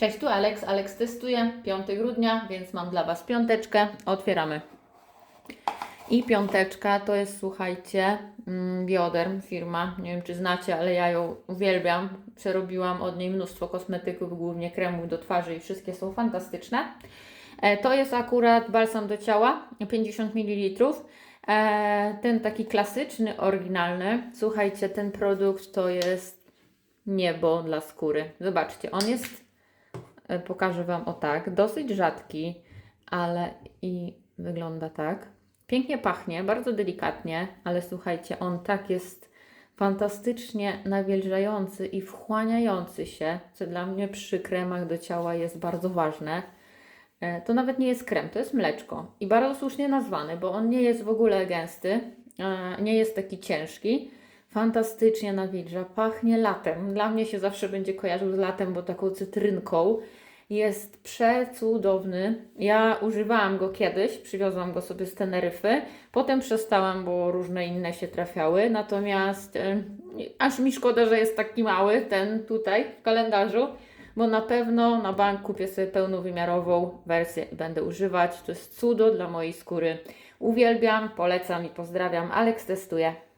Cześć, tu Alex. Alex testuje 5 grudnia, więc mam dla Was piąteczkę. Otwieramy. I piąteczka to jest, słuchajcie, mm, Bioderm firma. Nie wiem, czy znacie, ale ja ją uwielbiam. Przerobiłam od niej mnóstwo kosmetyków, głównie kremów do twarzy i wszystkie są fantastyczne. E, To jest akurat balsam do ciała, 50 ml. E, Ten taki klasyczny, oryginalny. Słuchajcie, ten produkt to jest niebo dla skóry. Zobaczcie, on jest, pokażę Wam o tak, dosyć rzadki, ale i wygląda tak. Pięknie pachnie, bardzo delikatnie, ale słuchajcie, on tak jest fantastycznie nawilżający i wchłaniający się, co dla mnie przy kremach do ciała jest bardzo ważne. E, To nawet nie jest krem, to jest mleczko i bardzo słusznie nazwany, bo on nie jest w ogóle gęsty, e, nie jest taki ciężki. Fantastycznie nawilża, pachnie latem. Dla mnie się zawsze będzie kojarzył z latem, bo taką cytrynką. Jest przecudowny. Ja używałam go kiedyś, przywiozłam go sobie z Teneryfy. Potem przestałam, bo różne inne się trafiały. Natomiast aż mi szkoda, że jest taki mały ten tutaj w kalendarzu, bo na pewno na bank kupię sobie pełnowymiarową wersję i będę używać. To jest cudo dla mojej skóry. Uwielbiam, polecam i pozdrawiam. Aleks testuje.